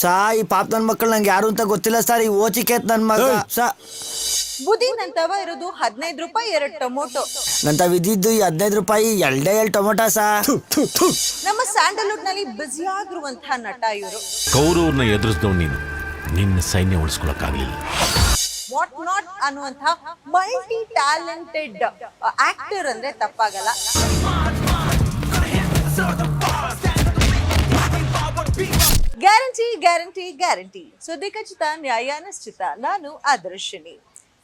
ಸಾ ಈ ಪಾಪ ನನ್ ಮಕ್ಕಳು ನಂಗೆ ಯಾರು ಅಂತ ಗೊತ್ತಿಲ್ಲ ಸರ್. ಈ ಓಚಿಕೇತ್ ನನ್ ಮಗ. ಸಾ. ಬುದ್ಧಿ ನಂತವ ಇರೋದು ಹದಿನೈದು ರೂಪಾಯಿ ಎರಡು ಟೊಮೊಟೊ. ನಂತ ಇದ್ದಿದ್ದು ಈ ಹದಿನೈದು ರೂಪಾಯಿ ಎಲ್ಡೇ ಎಲ್ ಟೊಮೊಟೊ ಸಾ. ನಮ್ಮ ಸ್ಯಾಂಡಲ್ವುಡ್ನಲ್ಲಿ ಬ್ಯುಸಿಯಾಗಿರುವಂತಹ ನಟ ಇವರು. ಕೌರವ್ರನ್ನ ಎದುರಿಸಿದವ್ ನೀನು. ನಿನ್ನ ಸೈನ್ಯ ಉಳಿಸ್ಕೊಳಕ್ಕಾಗ್ಲಿಲ್ಲ. ವಾಟ್ ನಾಟ್ ಅನ್ನುವಂತಹ ಮಲ್ಟಿ ಟ್ಯಾಲೆಂಟೆಡ್ ಆಕ್ಟರ್ ಅಂದ್ರೆ ತಪ್ಪಾಗಲ್ಲ. Guarantee guarantee. ಸುದ್ದಿ ಖಚಿತ, ನ್ಯಾಯ ನಿಶ್ಚಿತ. ನಾನು ಆದರ್ಶಿನಿ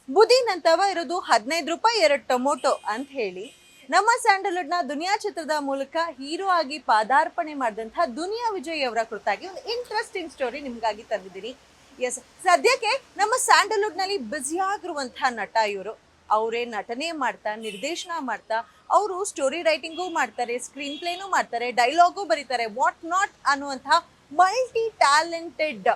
ಬುದ್ಧಿ ಅಂತವ ಇರೋದು ಹದಿನೈದು ರೂಪಾಯಿ ಎರಡು ಟೊಮೊಟೊ ಅಂತ ಹೇಳಿ ನಮ್ಮ ಸ್ಯಾಂಡಲ್ವುಡ್ನ ದುನಿಯಾ ಚಿತ್ರದ ಮೂಲಕ ಹೀರೋ ಆಗಿ ಪಾದಾರ್ಪಣೆ ಮಾಡಿದಂತಹ ದುನಿಯಾ ವಿಜಯ್ ಅವರ ಕುರಿತಾಗಿ ಒಂದು ಇಂಟ್ರೆಸ್ಟಿಂಗ್ ಸ್ಟೋರಿ ನಿಮಗಾಗಿ ತಂದಿದ್ದೀನಿ. ಎಸ್ ಸದ್ಯಕ್ಕೆ ನಮ್ಮ ಸ್ಯಾಂಡಲ್ವುಡ್ನಲ್ಲಿ ಬ್ಯುಸಿಯಾಗಿರುವಂತಹ ನಟ ಇವರು. ಅವರೇ ನಟನೆ ಮಾಡ್ತಾ, ನಿರ್ದೇಶನ ಮಾಡ್ತಾ, ಅವರು ಸ್ಟೋರಿ ರೈಟಿಂಗು ಮಾಡ್ತಾರೆ ಸ್ಕ್ರೀನ್ ಪ್ಲೇನೂ ಮಾಡ್ತಾರೆ ಡೈಲಾಗು ಬರೀತಾರೆ. ವಾಟ್ ನಾಟ್ ಅನ್ನುವಂತಹ ಮಲ್ಟಿ ಟ್ಯಾಲೆಂಟೆಡ್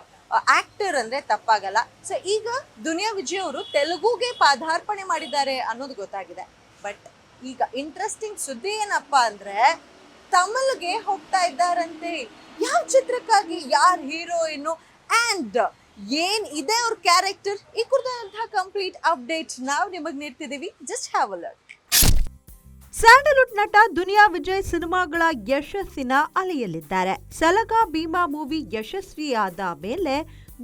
ಆಕ್ಟರ್ ಅಂದ್ರೆ ತಪ್ಪಾಗಲ್ಲ. ಸೊ ಈಗ ದುನಿಯಾ ವಿಜಯ್ ಅವರು ತೆಲುಗುಗೆ ಪಾದಾರ್ಪಣೆ ಮಾಡಿದ್ದಾರೆ ಅನ್ನೋದು ಗೊತ್ತಾಗಿದೆ. ಬಟ್ ಈಗ ಇಂಟ್ರೆಸ್ಟಿಂಗ್ ಸುದ್ದಿ ಏನಪ್ಪಾ ಅಂದ್ರೆ, ತಮಿಳ್ಗೆ ಹೋಗ್ತಾ ಇದ್ದಾರಂತೆ. ಯಾವ ಚಿತ್ರಕ್ಕಾಗಿ, ಯಾರ್ ಹೀರೋಯಿನ್ ಅಂಡ್ ಏನ್ ಇದೆ ಅವ್ರ ಕ್ಯಾರೆಕ್ಟರ್ ಈ ಕುರಿತಂತಹ ಕಂಪ್ಲೀಟ್ ಅಪ್ಡೇಟ್ ನಾವು ನಿಮಗೆ ನೀಡ್ತಿದ್ದೀವಿ ಜಸ್ಟ್ ಹ್ಯಾವ್ ಅಲರ್ಟ್ ಸ್ಯಾಂಡಲ್ವುಡ್ ನಟ ದುನಿಯಾ ವಿಜಯ್ ಸಿನಿಮಾಗಳ ಯಶಸ್ಸಿನ ಅಲೆಯಲ್ಲಿದ್ದಾರೆ. ಸಲಗ ಭೀಮಾ ಮೂವಿ ಯಶಸ್ವಿಯಾದ ಮೇಲೆ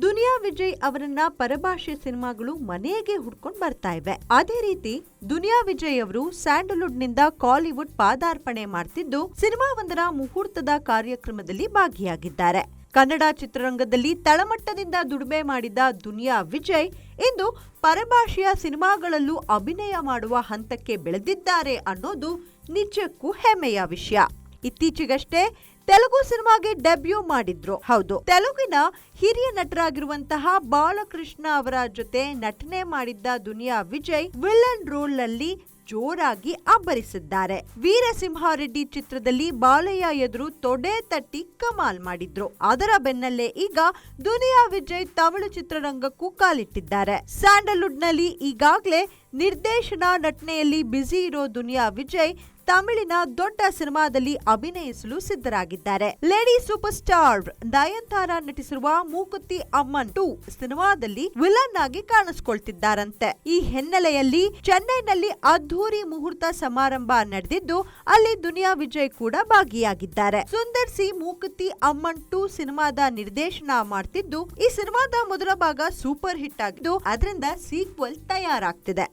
ದುನಿಯಾ ವಿಜಯ್ ಅವರನ್ನ ಪರಭಾಷೆ ಸಿನಿಮಾಗಳು ಮನೆಗೆ ಹುಡ್ಕೊಂಡು ಬರ್ತಾ ಇವೆ. ಅದೇ ರೀತಿ ದುನಿಯಾ ವಿಜಯ್ ಅವರು ಸ್ಯಾಂಡಲ್ವುಡ್ನಿಂದ ಕಾಲಿವುಡ್ ಪಾದಾರ್ಪಣೆ ಮಾಡ್ತಿದ್ದು ಸಿನಿಮಾವೊಂದರ ಮುಹೂರ್ತದ ಕಾರ್ಯಕ್ರಮದಲ್ಲಿ ಭಾಗಿಯಾಗಿದ್ದಾರೆ. ಕನ್ನಡ ಚಿತ್ರರಂಗದಲ್ಲಿ ತಳಮಟ್ಟದಿಂದ ದುಡಿಮೆ ಮಾಡಿದ ದುನಿಯಾ ವಿಜಯ್ ಇಂದು ಪರಭಾಷೆಯ ಸಿನಿಮಾಗಳಲ್ಲೂ ಅಭಿನಯ ಮಾಡುವ ಹಂತಕ್ಕೆ ಬೆಳೆದಿದ್ದಾರೆ ಅನ್ನೋದು ನಿಜಕ್ಕೂ ಹೆಮ್ಮೆಯ ವಿಷಯ. ಇತ್ತೀಚೆಗಷ್ಟೇ ತೆಲುಗು ಸಿನಿಮಾಗೆ ಡೆಬ್ಯೂ ಮಾಡಿದ್ರು. ಹೌದು, ತೆಲುಗಿನ ಹಿರಿಯ ನಟರಾಗಿರುವಂತಹ ಬಾಲಕೃಷ್ಣ ಅವರ ಜೊತೆ ನಟನೆ ಮಾಡಿದ್ದ ದುನಿಯಾ ವಿಜಯ್ ವಿಲನ್ ರೋಲ್ನಲ್ಲಿ ಜೋರಾಗಿ ಅಬ್ಬರಿಸಿದ್ದಾರೆ ವೀರಸಿಂಹಾರೆಡ್ಡಿ ಚಿತ್ರದಲ್ಲಿ ಬಾಲಯ್ಯ ಎದುರು ತೊಡೆ ತಟ್ಟಿ ಕಮಾಲ್ ಮಾಡಿದ್ರು. ಅದರ ಬೆನ್ನಲ್ಲೇ ಈಗ ದುನಿಯಾ ವಿಜಯ್ ತಮಿಳು ಚಿತ್ರರಂಗಕ್ಕೂ ಕಾಲಿಟ್ಟಿದ್ದಾರೆ. ಸ್ಯಾಂಡಲ್ವುಡ್ನಲ್ಲಿ ಈಗಾಗಲೇ ನಿರ್ದೇಶನ ನಟನೆಯಲ್ಲಿ ಬ್ಯುಸಿ ಇರೋ ದುನಿಯಾ ವಿಜಯ್ ತಮಿಳಿನ ದೊಡ್ಡ ಸಿನಿಮಾದಲ್ಲಿ ಅಭಿನಯಿಸಲು ಸಿದ್ಧರಾಗಿದ್ದಾರೆ. ಲೇಡಿ ಸೂಪರ್ ಸ್ಟಾರ್ ನಯನ್ತಾರ ನಟಿಸಿರುವ ಮೂಕುತ್ತಿ ಅಮ್ಮನ್ ಟು ಸಿನಿಮಾದಲ್ಲಿ ವಿಲನ್ ಆಗಿ ಕಾಣಿಸಿಕೊಳ್ತಿದ್ದಾರಂತೆ. ಈ ಹಿನ್ನೆಲೆಯಲ್ಲಿ ಚೆನ್ನೈನಲ್ಲಿ ಅದ್ಧೂರಿ ಮುಹೂರ್ತ ಸಮಾರಂಭ ನಡೆದಿದ್ದು, ಅಲ್ಲಿ ದುನಿಯಾ ವಿಜಯ್ ಕೂಡ ಭಾಗಿಯಾಗಿದ್ದಾರೆ. ಸುಂದರ್ ಸಿ ಮೂಕುತಿ ಅಮ್ಮನ್ ಟು ಸಿನಿಮಾದ ನಿರ್ದೇಶನ ಮಾಡ್ತಿದ್ದು, ಈ ಸಿನಿಮಾದ ಮೊದಲ ಭಾಗ ಸೂಪರ್ ಹಿಟ್ ಆಗಿದ್ದು, ಅದರಿಂದ ಸೀಕ್ವಲ್ ತಯಾರಾಗ್ತಿದೆ.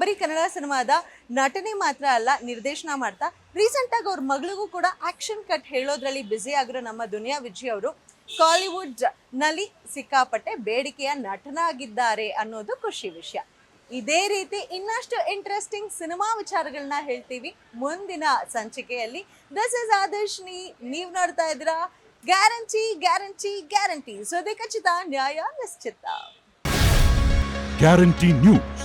ಬರೀ ಕನ್ನಡ ಸಿನಿಮಾದ ನಟನೆ ಮಾತ್ರ ಅಲ್ಲ, ನಿರ್ದೇಶನ ಮಾಡ್ತಾ ರೀಸೆಂಟ್ ಆಗಿ ಅವ್ರ ಮಗಳಿಗೂ ಕೂಡ ಆಕ್ಷನ್ ಕಟ್ ಹೇಳೋದ್ರಲ್ಲಿ ಬ್ಯುಸಿ ಆಗಿರೋ ನಮ್ಮ ದುನಿಯಾ ವಿಜಯ್ ಅವರು ಕಾಲಿವುಡ್ನಲ್ಲಿ ಸಿಕ್ಕಾಪಟ್ಟೆ ಬೇಡಿಕೆಯ ನಟನಾಗಿದ್ದಾರೆ ಅನ್ನೋದು ಖುಷಿ ವಿಷಯ. ಇದೇ ರೀತಿ ಇನ್ನಷ್ಟು ಇಂಟ್ರೆಸ್ಟಿಂಗ್ ಸಿನಿಮಾ ವಿಚಾರಗಳನ್ನ ಹೇಳ್ತೀವಿ ಮುಂದಿನ ಸಂಚಿಕೆಯಲ್ಲಿ. ದಿಸ್ ಇಸ್ ಆದರ್ಶಿನಿ ನೀವು ನೋಡ್ತಾ ಇದ್ದೀರಾ? ಗ್ಯಾರಂಟಿ ಗ್ಯಾರಂಟಿ ಗ್ಯಾರಂಟಿ ಸುದ್ದಿ ಖಚಿತ ನ್ಯಾಯ ನಿಶ್ಚಿತ. Guarantee news